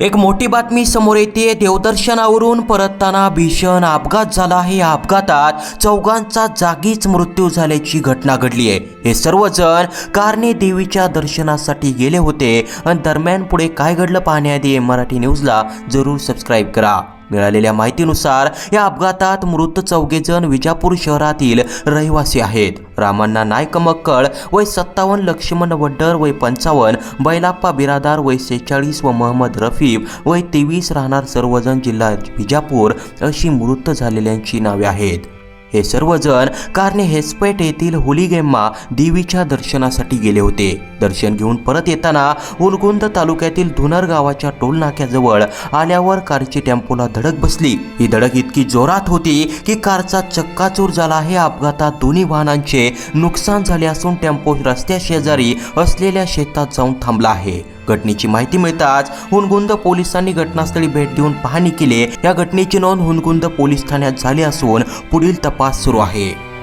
एक मोठी बातमी समोर येते. देवदर्शनावरून परतताना भीषण अपघात झाला आहे. या अपघातात चौघांचा जागीच मृत्यू झाल्याची घटना घडली आहे. हे सर्वजण कारने देवीच्या दर्शनासाठी गेले होते. आणि दरम्यान पुढे काय घडलं पाहण्याआधी मराठी न्यूजला जरूर सबस्क्राईब करा. मिळालेल्या माहितीनुसार या अपघातात मृत चौघेजण विजापूर शहरातील रहिवासी आहेत. रामण्णा नायक मक्कळ वय सत्तावन्न लक्ष्मण वड्डर वय पंचावन्न बैलाप्पा बिरादार वय सेहेचाळीस व महम्मद रफीफ वय तेवीस राहणार सर्वजण जिल्हा विजापूर अशी मृत झालेल्यांची नावे आहेत. हे सर्वजण कारने हेसपेट येथील होलीगेम्मा देवीच्या दर्शनासाठी गेले होते. दर्शन घेऊन परत येताना उलगुंद तालुक्यातील धुनर गावाच्या टोलनाक्याजवळ आल्यावर कारची टेम्पोला धडक बसली. ही धडक इतकी जोरात होती की कारचा चक्काचूर झाला हे अपघातात दोन्ही वाहनांचे नुकसान झाले असून टेम्पो रस्त्या शेजारी असलेल्या शेतात जाऊन थांबला आहे. घटनेची माहिती मिळताच हुनगुंद पोलिसांनी घटनास्थळी भेट देऊन पाहणी केली. या घटनेची नोंद हुनगुंद पोलीस ठाण्यात झाली असून पुढील तपास सुरू आहे.